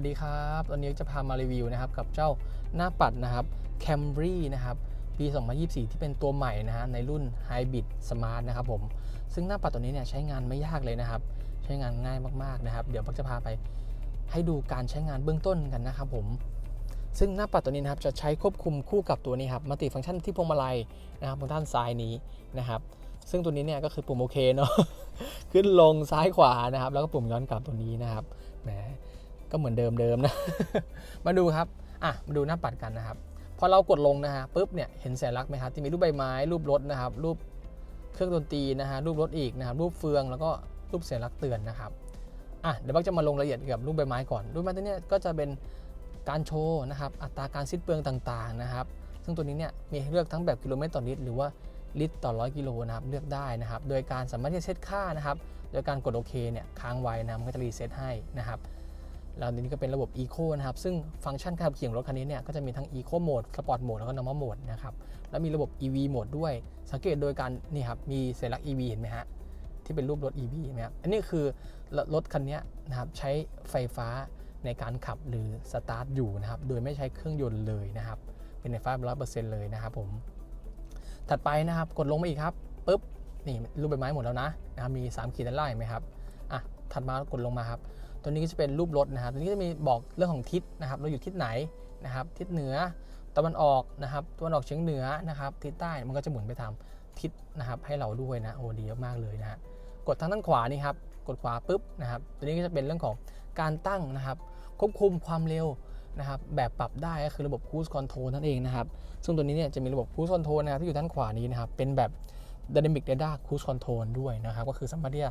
วัสดีครับวันนี้จะพามารีวิวนะครับกับเจ้าหน้าปัดนะครับ Camry นะครับปี 2024 ที่เป็นตัวใหม่นะฮะในรุ่น Hybrid Smart นะครับผมซึ่งหน้าปัดตัวนี้เนี่ยใช้งานไม่ยากเลยนะครับ ใช้งานง่ายมากๆนะครับ เดี๋ยวปักจะพาไปให้ดูการใช้งานเบื้องต้นกันนะครับผมซึ่งหน้าปัดตัวนี้นะครับจะใช้ควบคุมคู่กับตัวนี้ครับมัลติฟังก์ชันที่พวงมาลัยนะครับบนด้านซ้ายนี้นะครับซึ่งตัวนี้เนี่ยก็คือปุ่มโอเคเนาะขึ้นลงซ้ายขวานะครับ แล้วก็ปุ่มย้อนกลับตัวนี้นะครับแหม ก็เหมือนเดิมเดิมๆนะ มาดูครับ อะ มาดูหน้าปัดกันนะครับ พอเรากดลงนะฮะปุ๊บเนี่ย เห็นสัญลักษณ์ไหมครับที่มีรูปใบไม้ รูปรถนะครับ รูปเครื่องดนตรีนะฮะ รูปรถอีกนะครับ รูปเฟืองแล้วก็รูปสัญลักษณ์เตือนนะครับ อะ เดี๋ยวบักจะมาลงรายละเอียดเกี่ยวกับรูปใบไม้ก่อน รูปใบไม้ตัวเนี้ยก็จะเป็นการโชว์นะครับ อัตราการสิ้นเปลืองต่างๆนะครับ ซึ่งตัวนี้เนี่ยมีเลือกทั้งแบบกิโลเมตรต่อลิตรหรือว่าลิตรต่อร้อยกิโลนะครับเลือกได้นะครับ โดยการสามารถที่จะเซตค่านะครับ โดยการกดโอเคเนี่ยค้างไว้นะมันก็จะรีเซ็ตให้นะครับ แล้วนี้ก็เป็นระบบ Eco นะครับ ซึ่งฟังก์ชันการขับขี่ของรถคันนี้เนี่ยก็จะมีทั้ง Eco Mode Sport Mode แล้วก็ Normal Mode นะครับ แล้วมีระบบ EV Mode ด้วย สังเกตโดยการนี่ครับ มีสัญลักษณ์ EV เห็นไหมฮะ ที่เป็นรูปรถ EV เห็นไหมครับ อันนี้คือรถคันนี้นะครับใช้ไฟฟ้าในการขับหรือสตาร์ทอยู่นะครับ โดยไม่ใช้เครื่องยนต์เลยนะครับ เป็นไฟฟ้าร้อยเปอร์เซ็นต์เลยนะครับผม ถัดไปนะครับ กดลงมาอีกครับปุ๊บ นี่รูปใบไม้หมดแล้วนะนะครับ มี 3 ขีดด้านล่างเห็นไหมครับ อะ ถัดมากดลงมาครับ ตัวนี้ก็จะเป็นรูปรถนะครับ ตัวนี้ก็จะมีบอกเรื่องของทิศนะครับ เราอยู่ทิศไหนนะครับ ทิศเหนือตะวันออกนะครับตะวันออกเฉียงเหนือนะครับ ทิศใต้มันก็จะหมุนไปตาทิศนะครับ ให้เราด้วยนะโอ้ดีมากเลยนะฮะกดทางด้านขวานี่ครับกดขวาปุ๊บนะครับ ตัวนี้ก็จะเป็นเรื่องของการตั้งนะครับ ควบคุมความเร็วนะครับ แบบปรับได้ก็คือระบบ Cruise Control นั่นเองนะครับ ซึ่งตัวนี้เนี่ยจะมีระบบ Cruise Control นะครับที่อยู่ด้านขวานี้นะครับ เป็นแบบ Dynamic Radar Cruise Control ด้วยนะครับ ก็คือสามารถที่จะ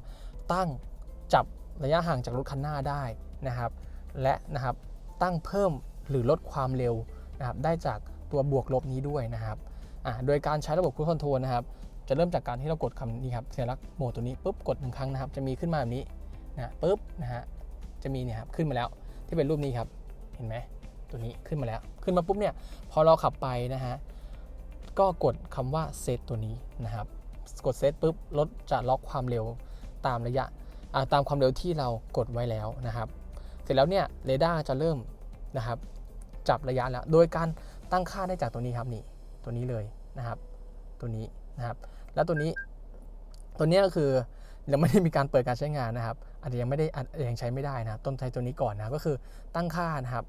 ตั้งจับ ระยะห่างจากรถคันหน้าได้นะครับ และนะครับตั้งเพิ่มหรือลดความเร็วนะครับได้จากตัวบวกลบนี้ด้วยนะครับโดยการใช้ระบบ Cruise Control นะครับ จะเริ่มจากการที่เรากดคำนี้ครับสัญลักษณ์โหมดตัวนี้ปุ๊บกดหนึ่งครั้งนะครับ จะมีขึ้นมาแบบนี้นะปุ๊บนะฮะจะมีเนี่ยครับขึ้นมาแล้วที่เป็นรูปนี้ครับเห็นไหมตัวนี้ขึ้นมาแล้ว ขึ้นมาปุ๊บเนี่ยพอเราขับไปนะฮะก็กดคำว่าเซตตัวนี้นะครับ กดเซตปุ๊บรถจะล็อกความเร็วตามระยะ ตามความเร็วที่เรากดไว้แล้วนะครับ เสร็จแล้วเนี่ยเรดาร์จะเริ่มนะครับ จับระยะแล้ว โดยการตั้งค่าได้จากตัวนี้ครับนี่ตัวนี้เลยนะครับ ตัวนี้นะครับ แล้วตัวนี้ตัวนี้ก็คือยังไม่ได้มีการเปิดการใช้งานนะครับ อาจจะยังไม่ได้อาจจะยังใช้ไม่ได้นะต้นใช้ตัวนี้ก่อนนะก็คือตั้งค่านะครับ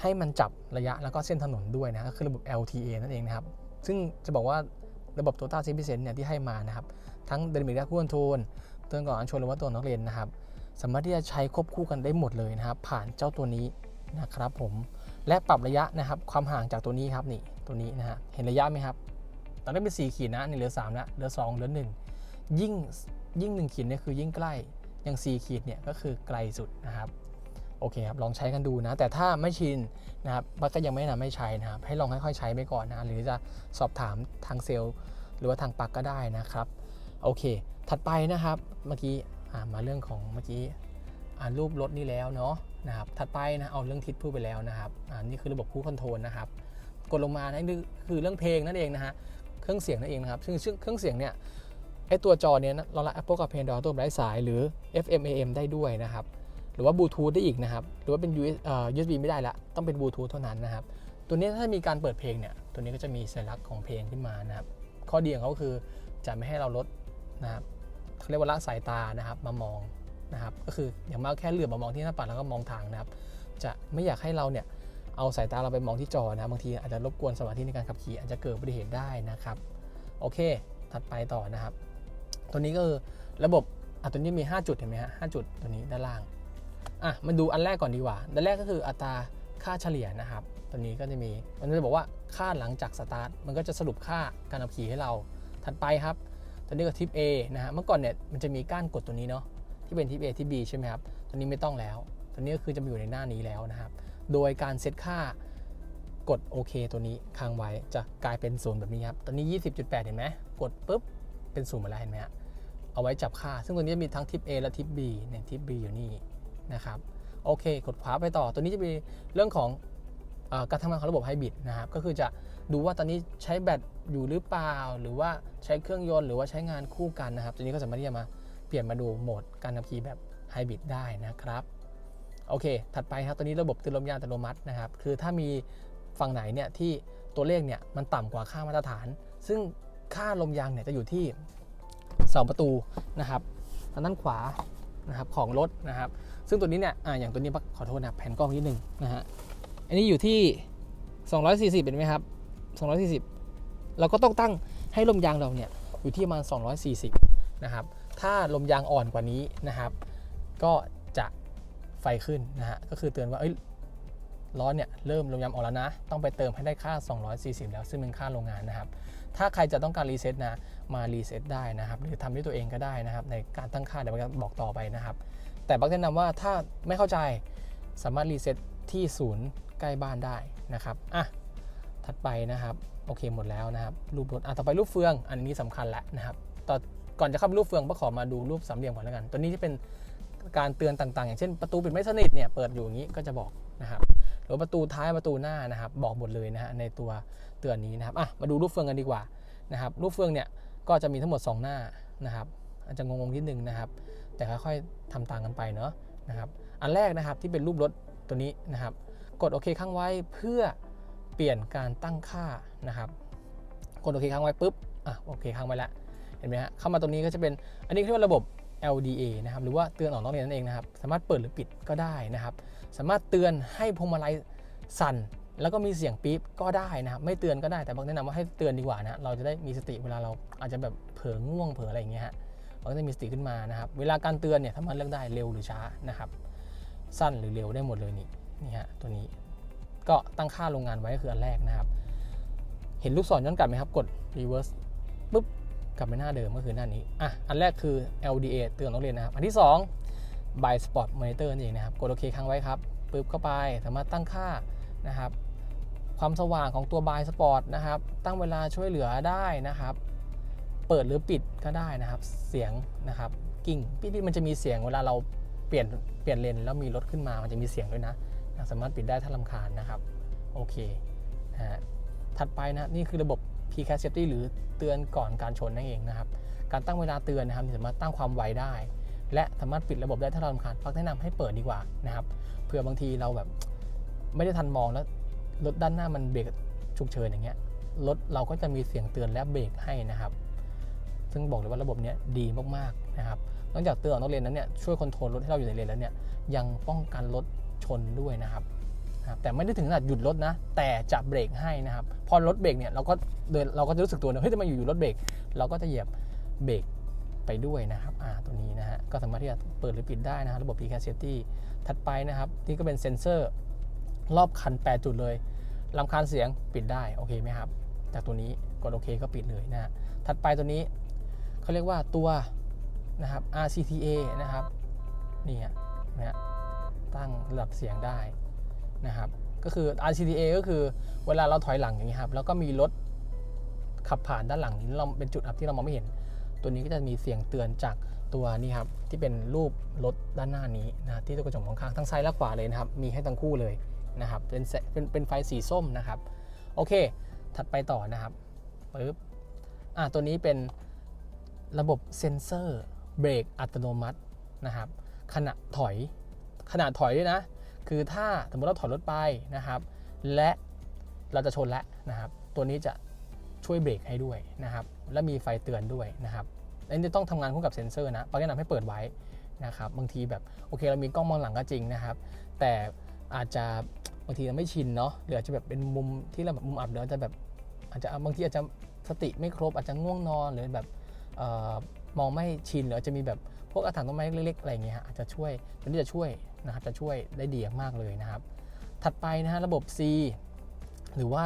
ให้มันจับระยะแล้วก็เส้นถนนด้วยนะก็คือระบบ LTA นั่นเองนะครับ ซึ่งจะบอกว่าระบบ Total Safe Percent เนี่ยที่ให้มานะครับ ทั้ง Dynamic Radar Cruise Control เตือนก่อนอันชนหรือว่าตัวนักเรียนนะครับ สามารถที่จะใช้ควบคู่กันได้หมดเลยนะครับ ผ่านเจ้าตัวนี้นะครับผมและปรับระยะนะครับความห่างจากตัวนี้ครับนี่ตัวนี้นะฮะเห็นระยะไหมครับตอนนี้เป็น 4 ขีดนะนี่เหลือ3แล้วเหลือ 2 เหลือ 1 ยิ่งยิ่ง 1 ขีดเนี่ยคือยิ่งใกล้อย่าง 4 ขีดเนี่ยก็คือไกลสุดนะครับโอเคครับลองใช้กันดูนะ แต่ถ้าไม่ชินนะครับบักก็ยังไม่แนะนำให้ใช้นะครับให้ลองค่อยๆใช้ไปก่อนนะหรือจะสอบถามทางเซลล์ หรือว่าทางปักก็ได้นะครับ โอเค ถัดไปนะครับเมื่อกี้มาเรื่องของเมื่อกี้อ่ารูปรถนี่แล้วเนาะนะครับถัดไปนะเอาเรื่องทิศพูดไปแล้วนะครับอ่านี่คือระบบคู่คอนโทรลนะครับกดลงมานะนี่คือเรื่องเพลงนั่นเองนะฮะเครื่องเสียงนั่นเองนะครับซึ่งเครื่องเสียงเนี่ยไอตัวจอเนี้ยเราละ Apple กับ Pandora ตัวไร้สายหรือ FM AM ได้ด้วยนะครับหรือว่าบลูทูธได้อีกนะครับหรือว่าเป็น usb ไม่ได้ละต้องเป็นบลูทูธเท่านั้นนะครับตัวนี้ถ้ามีการเปิดเพลงเนี่ยตัวนี้ก็จะมีสัญลักษณ์ของเพลงขึ้นมานะครับข้อดีของเขาคือจะไม่ให้เราลด นะครับเขาเรียกว่าละสายตานะครับมามองนะครับ ก็คืออย่างมากแค่เหลือบมามองที่หน้าปัดแล้วก็มองทางนะครับ จะไม่อยากให้เราเนี่ยเอาสายตาเราไปมองที่จอนะครับบางทีอาจจะรบกวนสมาธิในการขับขี่อาจจะเกิดอุบัติเหตุได้นะครับ โอเค ถัดไปต่อนะครับ ตัวนี้ก็คือระบบอะตัวนี้มี 5 จุดเห็นไหมฮะ5จุดตัวนี้ด้านล่างอะมาดูอันแรกก่อนดีกว่าอันแรกก็คืออัตราค่าเฉลี่ยนะครับ ตัวนี้ก็จะมีมันจะบอกว่าค่าหลังจากสตาร์ทมันก็จะสรุปค่าการขับขี่ให้เรา ถัดไปครับ ตัวนี้ก็ทิป A นะฮะเมื่อก่อนเนี่ยมันจะมีก้านกดตัวนี้เนาะที่เป็นทิป A ทิป B ใช่ไหมครับตัวนี้ไม่ต้องแล้ว ตัวนี้ก็คือจะมาอยู่ในหน้านี้แล้วนะครับ โดยการเซตค่ากดโอเคตัวนี้ค้างไว้จะกลายเป็นศูนย์แบบนี้ครับตอนนี้ 20.8 เห็นไหมกดปุ๊บเป็นศูนย์มาแล้วเห็นไหมฮะเอาไว้จับค่า ซึ่งตัวนี้มีทั้งทิป A และทิป B เนี่ยทิป B อยู่นี่นะครับโอเค กดขวาไปต่อตัวนี้จะมีเรื่องของ การทำงานของระบบไฮบริดนะครับก็คือจะดูว่าตอนนี้ใช้แบตอยู่หรือเปล่า หรือว่าใช้เครื่องยนต์หรือว่าใช้งานคู่กันนะครับตัวนี้ก็สามารถที่จะมาเปลี่ยนมาดูโหมดการขับขี่แบบไฮบริดได้นะครับโอเค ถัดไปครับตัวนี้ระบบเตือนลมยางอัตโนมัตินะครับคือถ้ามีฝั่งไหนเนี่ยที่ตัวเลขเนี่ยมันต่ำกว่าค่ามาตรฐาน ซึ่งค่าลมยางเนี่ยจะอยู่ที่เสาประตูนะครับทางด้านขวานะครับของรถนะครับ ซึ่งตัวนี้เนี่ยอ่าอย่างตัวนี้ขอโทษนะแผ่นกล้องนิดนึงนะฮะ อันนี้อยู่ที่ 240เป็นไหมครับ 240 เราก็ต้องตั้งให้ลมยางเราเนี่ยอยู่ที่ประมาณ 240 นะครับ ถ้าลมยางอ่อนกว่านี้นะครับ ก็จะไฟขึ้นนะฮะ ก็คือเตือนว่าเอ้ยล้อเนี่ยเริ่มลมยางอ่อกแล้วนะ ต้องไปเติมให้ได้ค่า 240 แล้วซึ่งเป็นค่าโรงงานนะครับ ถ้าใครจะต้องการรีเซ็ตนะ มารีเซ็ตได้นะครับ หรือทำด้วยตัวเองก็ได้นะครับ ในการตั้งค่าเดี๋ยวผมจะบอกต่อไปนะครับ แต่บักแนะนำว่าถ้าไม่เข้าใจสามารถรีเซ็ตที่ศูนย์ ใกล้บ้านได้นะครับอะถัดไปนะครับโอเคหมดแล้วนะครับรูปรถอะต่อไปรูปเฟือง อันนี้สำคัญแล้วนะครับต่อก่อนจะเข้ารูปเฟืองก็ขอมาดูรูปสามเหลี่ยมก่อนแล้วกัน ตัวนี้จะเป็นการเตือนต่างๆ อย่างเช่นประตูปิดไม่สนิทเนี่ยเปิดอยู่อย่างนี้ก็จะบอกนะครับหรือประตูท้ายประตูหน้านะครับ บอกหมดเลยนะฮะในตัวเตือนนี้นะครับอะมาดูรูปเฟืองกันดีกว่านะครับรูปเฟืองเนี่ยก็จะมีทั้งหมด 2 หน้านะครับ อาจจะงงๆนิดนึงนะครับ แต่ค่อยๆทำตามกันไปเนาะนะครับ อันแรกนะครับที่เป็นรูปรถตัวนี้นะครับ กดโอเคค้างไว้เพื่อเปลี่ยนการตั้งค่านะครับ กดโอเคค้างไว้ปุ๊บอะโอเคค้างไว้ล้วเห็นไหมฮะเข้ามาตรงนี้ก็จะเป็นอันนี้เรียกว่าระบบ LDA นะครับหรือว่าเตือนออกนอกเลนนั่นเองนะครับ สามารถเปิดหรือปิดก็ได้นะครับ สามารถเตือนให้พวงมาลัยสั่น แล้วก็มีเสียงปี๊บก็ได้นะครับ ไม่เตือนก็ได้แต่บางแนะนำว่าให้เตือนดีกว่านะเราจะได้มีสติเวลาเราอาจจะแบบเผลอง่วงเผลออะไรอย่างเงี้ยฮะเราก็จะมีสติขึ้นมานะครับ เวลาการเตือนเนี่ยถ้ามันเลือกได้เร็วหรือช้านะครับ สั้นหรือเร็วได้หมดเลยนี่ นี่ฮะตัวนี้ก็ตั้งค่าโรงงานไว้ก็คืออันแรกนะครับ เห็นลูกศรย้อนกลับไหมครับ กด reverse ปุ๊บกลับไปหน้าเดิมก็คือหน้านี้อะอันแรกคือ LDA เตือนนักเรียนนะครับ อันที่ 2 by spot monitor นั่นเองนะครับ กดโอเคค้างไว้ครับปึ๊บเข้าไปสามารถตั้งค่านะครับ ความสว่างของตัว by spot นะครับ ตั้งเวลาช่วยเหลือได้นะครับ เปิดหรือปิดก็ได้นะครับ เสียงนะครับกิ้งปิ๊บๆมันจะมีเสียงเวลาเราเปลี่ยนเปลี่ยนเลนแล้วมีรถขึ้นมามันจะมีเสียงด้วยนะ สามารถปิดได้ถ้าลำคาญนะครับโอเคนะฮะถัดไปนะนี่คือระบบ PCAS Safety หรือเตือนก่อนการชนนั่นเองนะครับการตั้งเวลาเตือนนะครับสามารถตั้งความไวได้ และสามารถปิดระบบได้ถ้าเราลำคาญพักแนะนำให้เปิดดีกว่านะครับเผื่อบางทีเราแบบไม่ได้ทันมองแล้วรถด้านหน้ามันเบรกฉุกเฉินอย่างเงี้ยรถเราก็จะมีเสียงเตือนและเบรกให้นะครับ ซึ่งบอกเลยว่าระบบเนี้ยดีมากๆนะครับนอกจากเตือนนักเรียนนั้นเนี่ยช่วยคอนโทรลรถให้เราอยู่ในเลนแล้วเนี่ยยังป้องกันรถ ชนด้วยนะครับแต่ไม่ได้ถึงขนาดหยุดรถนะ แต่จะเบรกให้นะครับ พอรถเบรกเนี่ยเราก็เดินเราก็จะรู้สึกตัวนะเฮ้ยทำไมอยู่อยู่รถเบรกเราก็จะเหยียบเบรกไปด้วยนะครับอ่าตัวนี้นะฮะก็สามารถที่จะเปิดหรือปิดได้นะฮะระบบ PCAS Safety ถัดไปนะครับนี่ก็เป็นเซ็นเซอร์รอบคัน 8 จุดเลยลำคาญเสียงปิดได้โอเคไหมครับจากตัวนี้กดโอเคก็ปิดเลยนะฮะถัดไปตัวนี้เขาเรียกว่าตัวนะครับ RCTA นะครับนี่ฮะนะฮะ งระดับเสียงได้นะครับก็คือ RCTA ก็คือเวลาเราถอยหลังอย่างนี้ครับแล้วก็มีรถขับผ่านด้านหลังนี้เราเป็นจุดอับที่เรามองไม่เห็น ตัวนี้ก็จะมีเสียงเตือนจากตัวนี้ครับที่เป็นรูปรถด้านหน้านี้นะที่ตัวกระจกมองข้างทั้งซ้ายและขวาเลยนะครับมีให้ทั้งคู่เลยนะครับเป็นเป็นเป็นไฟสีส้มนะครับโอเค ถัดไปต่อนะครับปึ๊บอะตัวนี้เป็นระบบเซ็นเซอร์เบรกอัตโนมัตินะครับขณะถอย ขณะถอยด้วยนะ คือถ้าสมมติเราถอยรถไปนะครับ และเราจะชนแล้วนะครับ ตัวนี้จะช่วยเบรกให้ด้วยนะครับ และมีไฟเตือนด้วยนะครับอันนี้ต้องทำงานคู่กับเซ็นเซอร์นะปาแนะนำให้เปิดไว้นะครับ บางทีแบบโอเคเรามีกล้องมองหลังก็จริงนะครับ แต่อาจจะบางทีเราไม่ชินเนาะหรืออาจจะแบบเป็นมุมที่เราแบบมุมอับเดี๋ยวจะแบบอาจจะบางทีอาจจะสติไม่ครบอาจจะง่วงนอนหรือแบบออมองไม่ชินหรืออาจจะมีแบบ วกกระถางต้นไม้เล็กๆอะไรเงี้ยฮะอาจจะช่วยตัวนี้จะช่วยนะครับจะช่วยได้ดีมากเลยนะครับ ถัดไปนะฮะระบบ C หรือว่า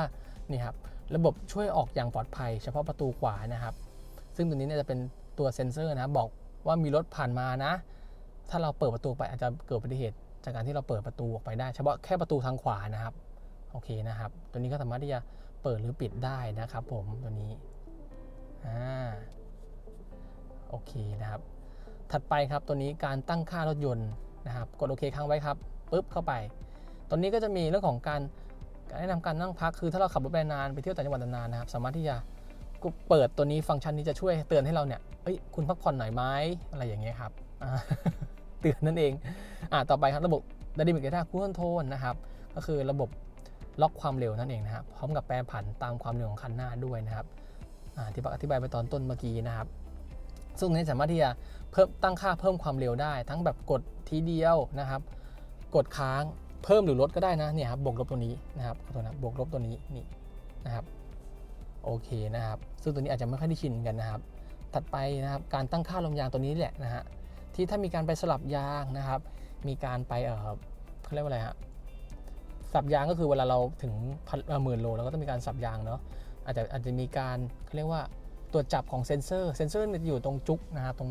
นี่ครับระบบช่วยออกอย่างปลอดภัย เฉพาะประตูขวานะครับ ซึ่งตัวนี้เนี่ยจะเป็นตัวเซ็นเซอร์นะครับบอกว่ามีรถผ่านมานะ ถ้าเราเปิดประตูไปอาจจะเกิดอุบัติเหตุ จากการที่เราเปิดประตูออกไปได้ เฉพาะแค่ประตูทางขวานะครับโอเคนะครับ ตัวนี้ก็สามารถที่จะเปิดหรือปิดได้นะครับ ผมตัวนี้อ่าโอเคนะครับ ถัดไปครับตัวนี้การตั้งค่ารถยนต์นะครับกดโอเคค้างไว้ครับปุ๊บเข้าไปตอนนี้ก็จะมีเรื่องของการแนะนำการนั่งพักคือถ้าเราขับรถไปนานไปเที่ยวต่างจังหวัดนานนะครับสามารถที่จะเปิดตัวนี้ฟังก์ชันนี้จะช่วยเตือนให้เราเนี่ยเอ้ยคุณพักผ่อนหน่อยไหมอะไรอย่างเงี้ยครับเตือนนั่นเองอ่าต่อไปครับระบบ Dynamic Data Cruise Control นะครับก็คือระบบล็อกความเร็วนั่นเองนะครับพร้อมกับแปรผันตามความเร็วของคันหน้าด้วยนะครับอ่าที่ปักอธิบายไปตอนต้นเมื่อกี้นะครับ ซึ่งนี้สามารถที่จะเพิ่มตั้งค่าเพิ่มความเร็วได้ ทั้งแบบกดทีเดียวนะครับ กดค้างเพิ่มหรือลดก็ได้นะเนี่ยครับบวกลบตัวนี้นะครับขอโทษนะบวกลบตัวนี้นี่นะครับโอเคนะครับ ซึ่งตัวนี้อาจจะไม่ค่อยได้ชินกันนะครับ ถัดไปนะครับการตั้งค่าลมยางตัวนี้แหละนะฮะที่ถ้ามีการไปสลับยางนะครับ มีการไปเออเขาเรียกว่าอะไรฮะสับยางก็คือเวลาเราถึงพันหมื่นโลเราก็ต้องมีการสับยางเนาะอาจจะอาจจะมีการเขาเรียกว่า ตรวจจับของเซ็นเซอร์ เซ็นเซอร์เนี่ยจะอยู่ตรงจุกนะครับตรง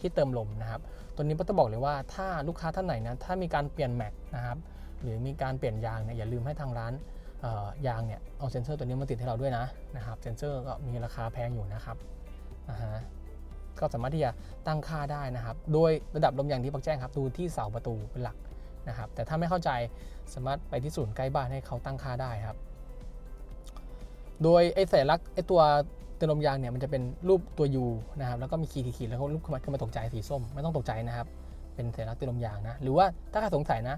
ที่เติมลมนะครับ ตัวนี้ก็จะบอกเลยว่าถ้าลูกค้าท่านไหนนะ ถ้ามีการเปลี่ยนแม็กนะครับ หรือมีการเปลี่ยนยางเนี่ย อย่าลืมให้ทางร้านยางเนี่ย เอาเซ็นเซอร์ตัวนี้มาติดให้เราด้วยนะนะครับ เซ็นเซอร์ก็มีราคาแพงอยู่นะครับอ่าฮะก็สามารถที่จะตั้งค่าได้นะครับ โดยระดับลมยางที่ปักแจ้งครับ ดูที่เสาประตูเป็นหลักนะครับ แต่ถ้าไม่เข้าใจสามารถไปที่ศูนย์ใกล้บ้านให้เขาตั้งค่าได้ครับ โดยไอ้สัญลักษณ์ไอ้ตัว ตือนลมยางเนี่ยมันจะเป็นรูปตัว U นะครับแล้วก็มีขีดขีดๆแล้วก็รูปขึ้นมาขึ้นมาตกใจสีส้มไม่ต้องตกใจนะครับ เป็นสัญลักษณ์เตือนลมยางนะหรือว่าถ้าใครสงสัยนะ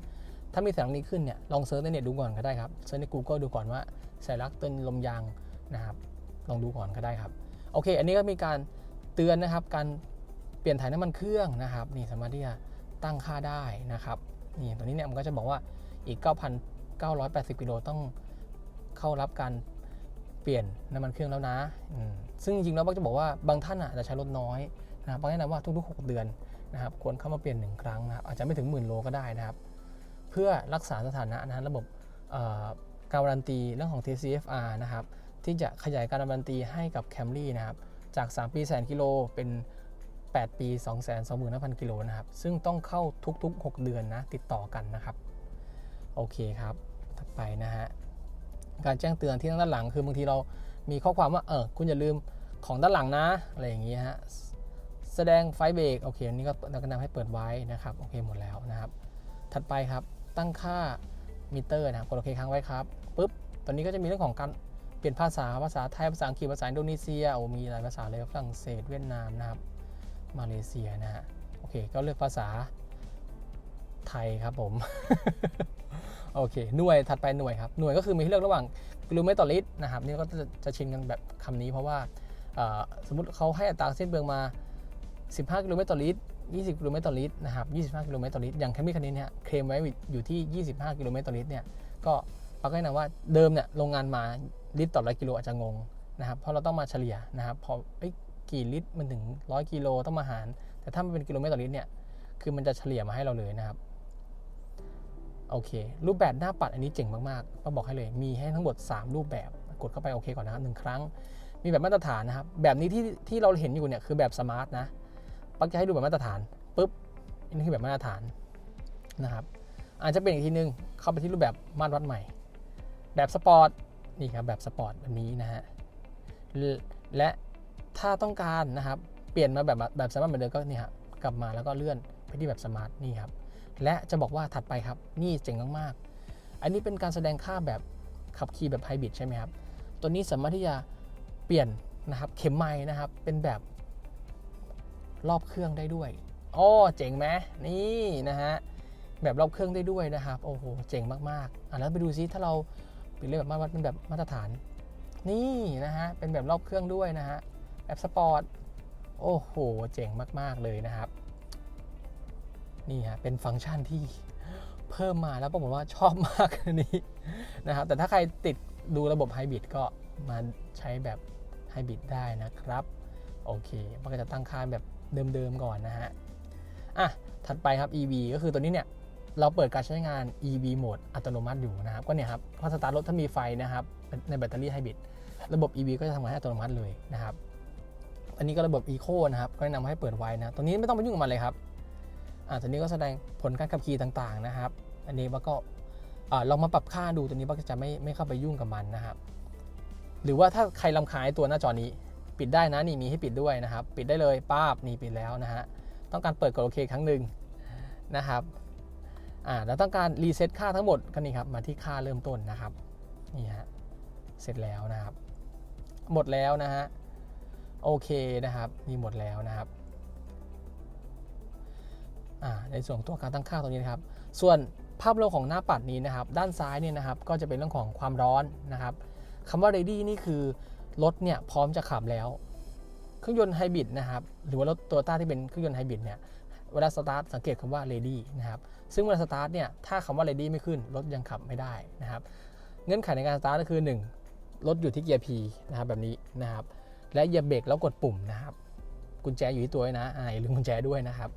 ถ้ามีสัญลักษณ์นี้ขึ้นเนี่ยลองเซิร์ชในเน็ตดูก่อนก็ได้ครับเซิร์ชใน Google ดูก่อนว่าสัญลักษณ์เตือนลมยางนะครับลองดูก่อนก็ได้ครับโอเค อันนี้ก็มีการเตือนนะครับการเปลี่ยนถ่ายน้ำมันเครื่องนะครับนี่สามารถที่จะตั้งค่าได้นะครับนี่ตัวนี้เนี่ยมันก็จะบอกว่าอีก 9,980กิโลต้องเข้ารับการ เปลี่ยนน้ำมันเครื่องแล้วนะ ซึ่งจริงๆแล้วบักจะบอกว่าบางท่านอะอาจจะใช้รถน้อยนะครับบักแนะนำว่าทุกๆ 6 เดือนนะครับควรเข้ามาเปลี่ยนหนึ่งครั้งนะครับอาจจะไม่ถึงหมื่นโลก็ได้นะครับ เพื่อรักษาสถานะนะฮะระบบการันตีเรื่องของ TCFR นะครับที่จะขยายการันตีให้กับ Camry นะครับจาก 3 ปีแสนกิโลเป็น 8 ปี 2 2 5 0 0 0 กิโลนะครับซึ่งต้องเข้าทุกๆ 6 เดือนนะติดต่อกันนะครับ โอเคครับ ถัดไปนะฮะ การแจ้งเตือนที่ด้านหลังคือบางทีเรามีข้อความว่าเออคุณอย่าลืมของด้านหลังนะอะไรอย่างงี้ฮะแสดงไฟเบรกโอเคอันนี้ก็เราก็นำให้เปิดไว้นะครับโอเคหมดแล้วนะครับ ถัดไปครับตั้งค่ามิเตอร์นะครับกดโอเคค้างไว้ครับปุ๊บตอนนี้ก็จะมีเรื่องของการเปลี่ยนภาษาภาษาไทยภาษาอังกฤษภาษาอินโดนีเซียโอ้มีหลายภาษาเลยฝรั่งเศสเวียดนามนะครับมาเลเซียนะฮะโอเคก็เลือกภาษาไทยครับผม โอเค หน่วยถัดไปหน่วยครับ หน่วยก็คือมีให้เลือกระหว่างกิโลเมตรต่อลิตรนะครับ นี่ก็จะจะชินกันแบบคำนี้เพราะว่าสมมติเขาให้อัตราเส้นเปลืองมา 15 กิโลเมตรต่อลิตร 20 กิโลเมตรต่อลิตรนะครับ 25 กิโลเมตรต่อลิตร อย่างแคมรี่คันนี้เนี่ยเคลมไว้อยู่ที่ 25 กิโลเมตรต่อลิตรเนี่ย ก็ปักก็แนะนำว่าเดิมเนี่ยโรงงานมาลิตรต่อร้อยกิโลอาจจะงงนะครับ เพราะเราต้องมาเฉลี่ยนะครับ พอเอ้กี่ลิตรมันถึง 100 กิโลต้องมาหาร แต่ถ้ามันเป็นกิโลเมตรต่อลิตรเนี่ย คือมันจะเฉลี่ยมาให้เราเลยนะครับ โอเค รูปแบบหน้าปัดอันนี้เจ๋งมากๆก็บอกให้เลยมีให้ทั้งหมด 3 รูปแบบกดเข้าไปโอเคก่อนนะครับหนึ่งครั้ง มีแบบมาตรฐานนะครับ แบบนี้ที่ที่เราเห็นอยู่เนี่ยคือแบบสมาร์ทนะปักจะให้ดูแบบมาตรฐานปุ๊บอันนี้คือแบบมาตรฐานนะครับอาจจะเป็นอีกทีนึงเข้าไปที่รูปแบบมาตรวัดใหม่ แบบสปอร์ตนี่ครับแบบสปอร์ตแบบนี้นะฮะและถ้าต้องการนะครับเปลี่ยนมาแบบแบบสมาร์ทเหมือนเดิมก็นี่ครับกลับมาแล้วก็เลื่อนไปที่แบบสมาร์ทนี่ครับ และจะบอกว่าถัดไปครับ นี่เจ๋งมากๆ อันนี้เป็นการแสดงค่าแบบขับขี่แบบไฮบริดใช่ไหมครับ ตัวนี้สามารถที่จะเปลี่ยนนะครับเข็มไม้นะครับ เป็นแบบรอบเครื่องได้ด้วยอ๋อเจ๋งไหมนี่นะฮะแบบรอบเครื่องได้ด้วยนะครับ โอ้โห เจ๋งมากๆ อะแล้วไปดูซิถ้าเราเปลี่ยนเรื่องแบบมาตรเป็นแบบมาตรฐาน นี่นะฮะ เป็นแบบรอบเครื่องด้วยนะฮะ แบบสปอร์ต โอ้โห เจ๋งมากๆเลยนะครับ นี่ฮะเป็นฟังก์ชันที่เพิ่มมาแล้วปรากฏว่าชอบมากอันนี้นะครับแต่ถ้าใครติดดูระบบไฮบริดก็มาใช้แบบไฮบริดได้นะครับ โอเค มันก็จะตั้งค่าแบบเดิมๆก่อนนะฮะอะถัดไปครับ EV ก็คือตัวนี้เนี่ยเราเปิดการใช้งาน EV โหมดอัตโนมัติอยู่นะครับ ก็เนี่ยครับพอสตาร์ทรถถ้ามีไฟนะครับในแบตเตอรี่ไฮบริดระบบ EV ก็จะทำงานให้อัตโนมัติเลยนะครับ อันนี้ก็ระบบ Eco นะครับ ก็แนะนำให้เปิดไว้นะ ตัวนี้ไม่ต้องไปยุ่งกับมันเลยครับ อ่าตัวนี้ก็แสดงผลการขับขี่ต่างๆนะครับ อันนี้บักก็ลองมาปรับค่าดูตัวนี้บักจะไม่ไม่เข้าไปยุ่งกับมันนะครับ หรือว่าถ้าใครลำคาญตัวหน้าจอนี้ ปิดได้นะนี่มีให้ปิดด้วยนะครับ ปิดได้เลยป้าบนี่ปิดแล้วนะฮะต้องการเปิดกดโอเคครั้งหนึ่งนะครับอ่าแล้วต้องการรีเซ็ตค่าทั้งหมดก็นี่ครับมาที่ค่าเริ่มต้นนะครับนี่ฮะเสร็จแล้วนะครับ หมดแล้วนะฮะโอเคนะครับนี่หมดแล้วนะครับ ในส่วนของตัวการตั้งค่าตรงนี้นะครับ ส่วนภาพรวมของหน้าปัดนี้นะครับ ด้านซ้ายเนี่ยนะครับ ก็จะเป็นเรื่องของความร้อนนะครับคำว่า ready นี่คือรถเนี่ยพร้อมจะขับแล้ว เครื่องยนต์ไฮบริดนะครับ หรือว่ารถตัวต้าที่เป็นเครื่องยนต์ไฮบริดเนี่ย เวลาสตาร์ทสังเกตคำว่า ready นะครับ ซึ่งเวลาสตาร์ทเนี่ย ถ้าคำว่า ready ไม่ขึ้น รถยังขับไม่ได้นะครับ เงื่อนไขในการสตาร์ทก็คือ 1 รถอยู่ที่เกียร์ P นะครับแบบนี้นะครับ และเหยียบเบรกแล้วกดปุ่มนะครับ กุญแจอยู่ที่ตัวนะอ่าอย่าลืมกุญแจด้วยนะครับ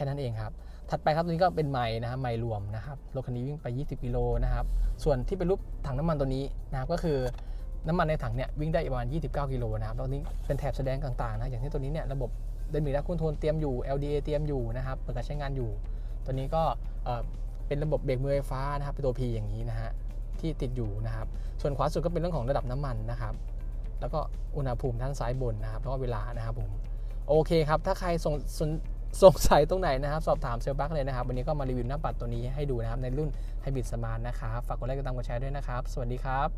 ค่นั้นเองครับ ถัดไปครับตัวนี้ก็เป็นไม้นะครับไม้รวมนะครับรถคันนี้วิ่งไป 20 กิโลนะครับ ส่วนที่เป็นรูปถังน้ำมันตัวนี้นะครับก็คือน้ำมันในถังเนี่ยวิ่งได้ประมาณ 29 กิโลนะครับแล้วนี้เป็นแถบแสดงต่างๆนะอย่างที่ตัวนี้เนี่ยระบบเดนมีและคุณโทนเตรียมอยู่ LDA เตรียมอยู่นะครับเปิดการใช้งานอยู่ ตัวนี้ก็เป็นระบบเบรกมือไฟฟ้านะครับเป็นตัว P อย่างนี้นะฮะที่ติดอยู่นะครับ ส่วนขวาสุดก็เป็นเรื่องของระดับน้ำมันนะครับ แล้วก็อุณหภูมิด้านซ้ายบนนะครับแล้วก็เวลานะครับผมโอเคครับ ถ้าใครสงสน สงสัยตรงไหนนะครับ สอบถามเซลล์บักเลยนะครับ วันนี้ก็มารีวิวหน้าปัดตัวนี้ให้ดูนะครับ ในรุ่นไฮบริดสมาร์ทนะครับ ฝากกดไลค์กดติดตามกดแชร์ด้วยนะครับ สวัสดีครับ